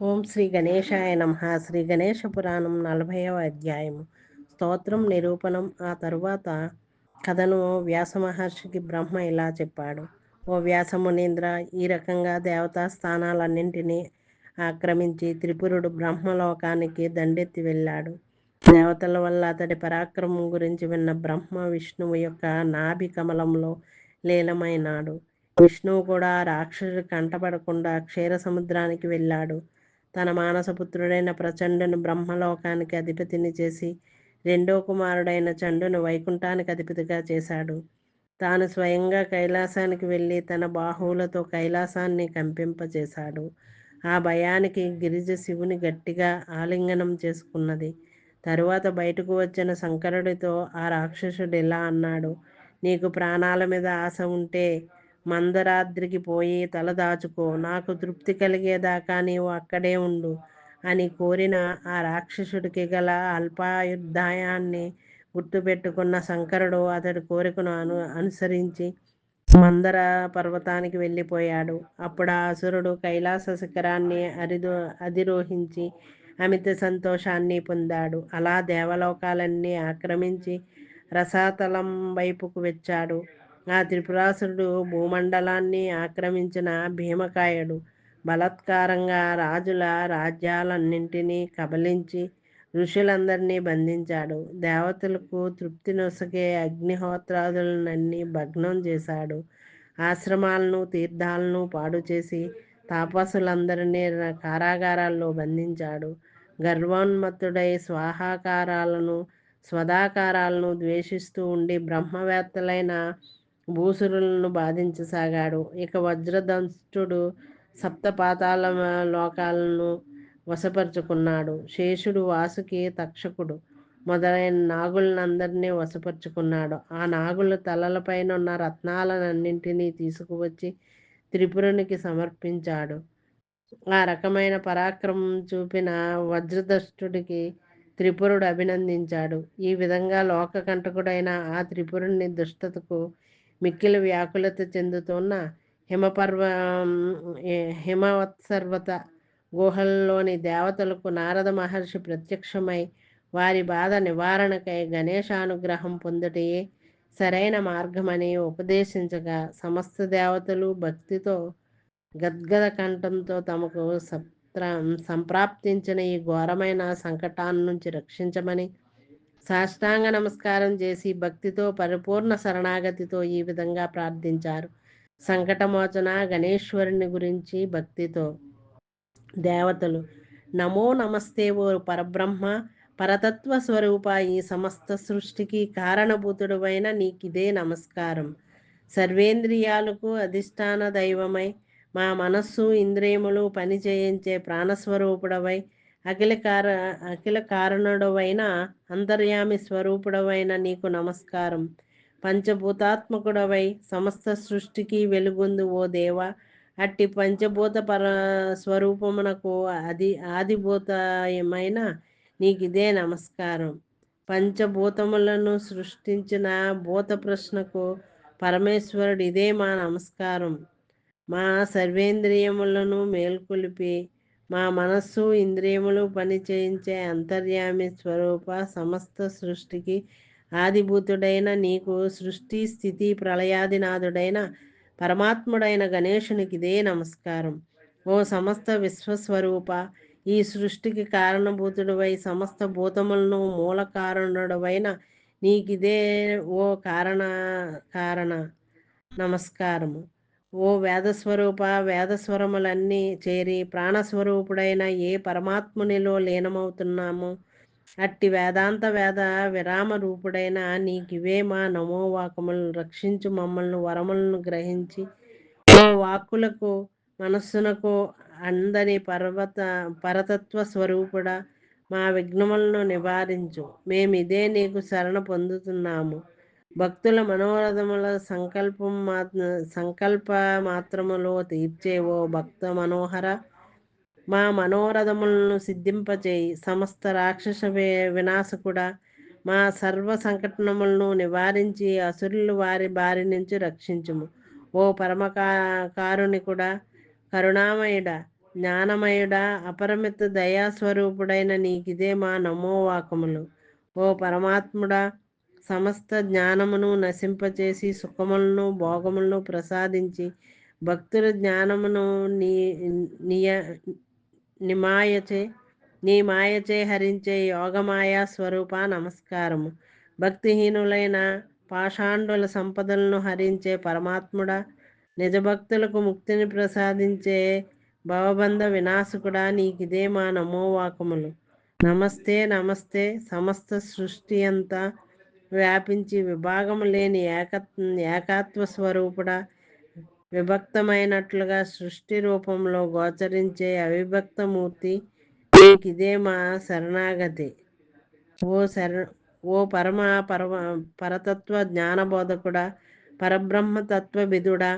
ఓం శ్రీ గణేశాయ నమ. శ్రీ గణేశ పురాణం నలభైవ అధ్యాయము. స్తోత్రం నిరూపణం. ఆ తరువాత కథను వ్యాస మహర్షికి బ్రహ్మ ఇలా చెప్పాడు. ఓ వ్యాసమునీంద్ర ఈ రకంగా దేవతా స్థానాలన్నింటినీ ఆక్రమించి త్రిపురుడు బ్రహ్మలోకానికి దండెత్తి వెళ్ళాడు. దేవతల వల్ల అతడి పరాక్రమం గురించి విన్న బ్రహ్మ విష్ణువు యొక్క నాభి కమలంలో లీలమైనాడు విష్ణువు కూడా రాక్షసుడి కంటపడకుండా క్షీర సముద్రానికి వెళ్ళాడు. తన మానసపుత్రుడైన ప్రచండును బ్రహ్మలోకానికి అధిపతిని చేసి రెండో కుమారుడైన చండును వైకుంఠానికి అధిపతిగా చేశాడు. తాను స్వయంగా కైలాసానికి వెళ్ళి తన బాహువులతో కైలాసాన్ని కంపింపచేశాడు. ఆ భయానికి గిరిజ శివుని గట్టిగా ఆలింగనం చేసుకున్నది. తరువాత బయటకు వచ్చిన శంకరుడితో ఆ రాక్షసుడు ఇలా అన్నాడు నీకు ప్రాణాల మీద ఆశ ఉంటే మందరాద్రికి పోయి తల దాచుకో. నాకు తృప్తి కలిగేదాకా నీవు అక్కడే ఉండు అని కోరిన ఆ రాక్షసుడికి గల అల్పాయుద్ధాయాన్ని గుర్తుపెట్టుకున్న శంకరుడు అతడి కోరికను అను అనుసరించి మందర పర్వతానికి వెళ్ళిపోయాడు. అప్పుడు ఆ అసురుడు కైలాస శిఖరాన్ని అరిదో అధిరోహించి అమిత సంతోషాన్ని పొందాడు. అలా దేవలోకాలన్నీ ఆక్రమించి రసాతలం వైపుకు వచ్చాడు. ఆ త్రిపురాసురుడు భూమండలాన్ని ఆక్రమించిన భీమకాయుడు బలత్కారంగా రాజుల రాజ్యాలన్నింటినీ కబలించి ఋషులందరినీ బంధించాడు. దేవతలకు తృప్తి నొసగే అగ్నిహోత్రాదులనన్నీ భగ్నం చేశాడు. ఆశ్రమాలను తీర్థాలను పాడు చేసి తాపసులందరినీ కారాగారాల్లో బంధించాడు. గర్వోన్మత్తుడై స్వాహాకారాలను స్వదాకారాలను ద్వేషిస్తూ ఉండి బ్రహ్మవేత్తలైన భూసురులను బాధించసాగాడు. ఇక వజ్రదంష్టుడు సప్తపాతాల లోకాలను వశపరుచుకున్నాడు. శేషుడు వాసుకి తక్షకుడు మొదలైన నాగులనందరినీ వశపరుచుకున్నాడు. ఆ నాగుల తలలపైన ఉన్న రత్నాలన్నింటినీ తీసుకువచ్చి త్రిపురునికి సమర్పించాడు. ఆ రకమైన పరాక్రమం చూపిన వజ్రదష్టుడికి త్రిపురుడు అభినందించాడు. ఈ విధంగా లోకకంటకుడైన ఆ త్రిపురుణ్ణి దుష్టతకు మిక్కిలి వ్యాకులత చెందుతున్న హిమపర్వ హిమవత్సర్వత గుహల్లోని దేవతలకు నారద మహర్షి ప్రత్యక్షమై వారి బాధ నివారణకై గణేశానుగ్రహం పొందుటయే సరైన మార్గమని ఉపదేశించగా సమస్త దేవతలు భక్తితో గద్గద కంఠంతో తమకు సప్రా సంప్రాప్తించిన ఈ ఘోరమైన సంకటాన్ని నుంచి రక్షించమని సాష్టాంగ నమస్కారం చేసి భక్తితో పరిపూర్ణ శరణాగతితో ఈ విధంగా ప్రార్థించారు. సంకటమోచన గణేశ్వరుని గురించి భక్తితో దేవతలు నమో నమస్తే ఓ పరబ్రహ్మ పరతత్వ స్వరూప ఈ సమస్త సృష్టికి కారణభూతుడువైన నీకిదే నమస్కారం. సర్వేంద్రియాలకు అధిష్టాన దైవమై మా మనస్సు ఇంద్రియములు పని చేయించే ప్రాణస్వరూపుడవై అఖిల కార అఖిల కారణుడవైన అంతర్యామి స్వరూపుడవైన నీకు నమస్కారం. పంచభూతాత్మకుడవై సమస్త సృష్టికి వెలుగొందు ఓ దేవ. అట్టి పంచభూత పర స్వరూపమునకు అది ఆదిభూతమైన నీకు ఇదే నమస్కారం. పంచభూతములను సృష్టించిన భూత ప్రశ్నకు పరమేశ్వరుడు ఇదే మా నమస్కారం. మా సర్వేంద్రియములను మేల్కొలిపి మా మనస్సు ఇంద్రియములు పని చేయించే అంతర్యామి స్వరూప సమస్త సృష్టికి ఆదిభూతుడైన నీకు సృష్టి స్థితి ప్రళయాదినాథుడైన పరమాత్ముడైన గణేషునికి ఇదే నమస్కారం. ఓ సమస్త విశ్వస్వరూప ఈ సృష్టికి కారణభూతుడువై సమస్త భూతములను మూల కారణుడవైన నీకిదే ఓ కారణ కారణ నమస్కారము. ఓ వేదస్వరూప వేదస్వరములన్నీ చేరి ప్రాణస్వరూపుడైన ఏ పరమాత్మునిలో లీనమవుతున్నామో? అట్టి వేదాంత వేద విరామ రూపుడైన నీకివే మా నమోవాకములను రక్షించు మమ్మల్ని వరములను గ్రహించి ఓ వాక్కులకు మనస్సునకు అందని పర్వత పరతత్వ స్వరూపుడ మా విఘ్నములను నివారించు. మేమిదే నీకు శరణ పొందుతున్నాము. భక్తుల మనోరథముల సంకల్పం మా సంకల్ప మాత్రములో తీర్చేవో భక్త మనోహర. మా మనోరథములను సిద్ధింపచేయి. సమస్త రాక్షస వినాశకుడ. మా సర్వ సంకటనములను నివారించి అసురులు వారి బారి నుంచి రక్షించుము. ఓ పరమ కారుణికుడా కరుణామయుడ జ్ఞానమయుడా అపరిమిత దయాస్వరూపుడైన నీకిదే మా నమోవాకములు ఓ పరమాత్ముడా సమస్త జ్ఞానమును నశింపచేసి సుఖములను భోగములను ప్రసాదించి భక్తుల జ్ఞానమును నీ నియ నిమాయచే నీ మాయచే హరించే యోగమాయా స్వరూప నమస్కారము. భక్తిహీనులైన పాషాండుల సంపదలను హరించే పరమాత్ముడా నిజభక్తులకు ముక్తిని ప్రసాదించే భవబంధ వినాశకుడా నీకిదే మా నమోవాకములు. నమస్తే నమస్తే సమస్త సృష్టి అంతా వ్యాపించి విభాగము లేని ఏక ఏకాత్వ స్వరూపుడ విభక్తమైనట్లుగా సృష్టి రూపంలో గోచరించే అవిభక్తమూర్తి ఇదే మా శరణాగతి. ఓ శర ఓ పరమ పరమ పరతత్వ జ్ఞానబోధకుడా పరబ్రహ్మతత్వ విధుడా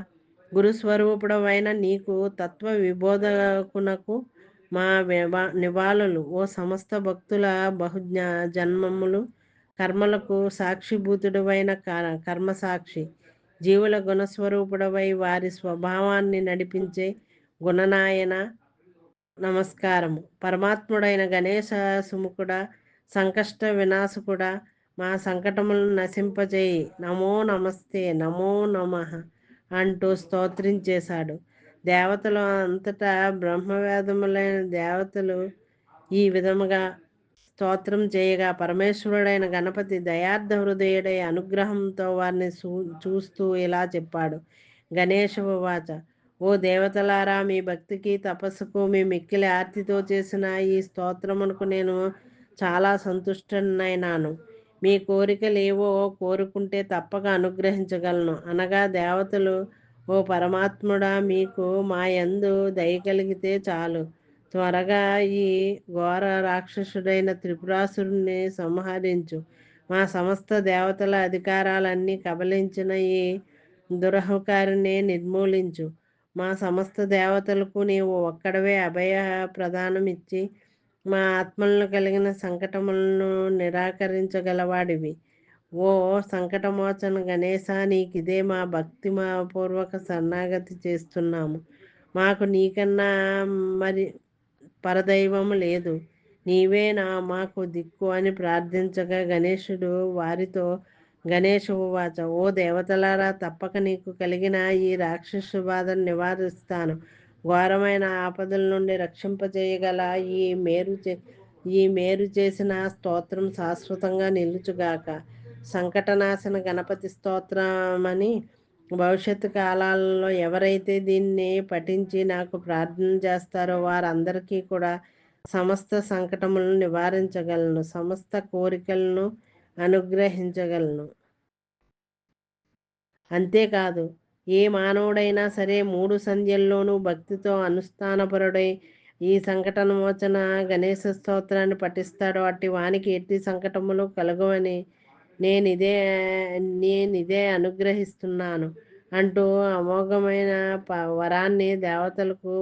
గురుస్వరూపుడవైన నీకు తత్వ విబోధకునకు మా నివాళులు. ఓ సమస్త భక్తుల బహుజ్ఞ జన్మములు కర్మలకు సాక్షిభూతుడవైన కర్మసాక్షి. జీవుల గుణస్వరూపుడవై వారి స్వభావాన్ని నడిపించే గుణనాయన నమస్కారము. పరమాత్ముడైన గణేశ సుముఖుడా సంకష్ట వినాశకుడ మా సంకటములను నశింపజేయి. నమో నమస్తే నమో నమ అంటూ స్తోత్రించేశాడు. దేవతలు అంతటా బ్రహ్మవేదములైన దేవతలు ఈ విధముగా స్తోత్రం చేయగా పరమేశ్వరుడైన గణపతి దయార్థ హృదయుడై అనుగ్రహంతో వారిని చూస్తూ ఇలా చెప్పాడు. గణేశ వాచ ఓ దేవతలారా మీ భక్తికి తపస్సుకు మీ మిక్కిలి ఆర్తితో చేసిన ఈ స్తోత్రమునకు నేను చాలా సంతుష్టనైనాను. మీ కోరికలు ఏవో కోరుకుంటే తప్పక అనుగ్రహించగలను. అనగా దేవతలు ఓ పరమాత్ముడా మీకు మా యందు దయ కలిగితే చాలు. త్వరగా ఈ ఘోర రాక్షసుడైన త్రిపురాసురుణ్ణి సంహరించు. మా సమస్త దేవతల అధికారాలన్నీ కబలించిన ఈ దురహకారిని నిర్మూలించు. మా సమస్త దేవతలకు నీవు ఒక్కడవే అభయ ప్రదానం ఇచ్చి మా ఆత్మలను కలిగిన సంకటములను నిరాకరించగలవాడివి. ఓ సంకటమోచన గణేశ నీకిదే మా భక్తి మా పూర్వక శరణాగతి చేస్తున్నాము. మాకు నీకన్నా మరి పరదైవం లేదు. నీవే నా మాకు దిక్కు అని ప్రార్థించగా గణేశుడు వారితో గణేష్ ఉవాచ ఓ దేవతలారా తప్పక నీకు కలిగిన ఈ రాక్షసు బాధను నివారిస్తాను. ఘోరమైన ఆపదల నుండి రక్షింపజేయగల ఈ మేరు ఈ మేరు చేసిన స్తోత్రం శాశ్వతంగా నిలుచుగాక. సంకటనాశన గణపతి స్తోత్రమని భవిష్యత్తు కాలాలలో ఎవరైతే దీన్ని పఠించి నాకు ప్రార్థన చేస్తారో వారందరికీ కూడా సమస్త సంకటములను నివారించగలను సమస్త కోరికలను అనుగ్రహించగలను. అంతేకాదు ఏ మానవుడైనా సరే మూడు సంధ్యల్లోనూ భక్తితో అనుష్ఠానపరుడై ఈ సంకటమోచన గణేశ స్తోత్రాన్ని పఠిస్తాడో అట్టి వానికి ఎట్టి సంకటములు కలగవని నేనిదే నేనిదే అనుగ్రహిస్తున్నాను అంటూ అమోఘమైన వరాన్ని దేవతలకు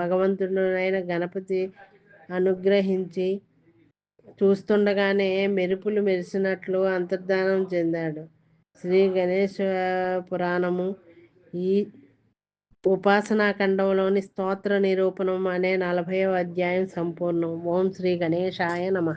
భగవంతుడైన గణపతి అనుగ్రహించి చూస్తుండగానే మెరుపులు మెరిసినట్లు అంతర్ధానం చెందాడు. శ్రీ గణేశ పురాణము ఈ ఉపాసనాఖండంలోని స్తోత్ర నిరూపణం అనే నలభైవ అధ్యాయం సంపూర్ణం. ఓం శ్రీ గణేశాయ నమ.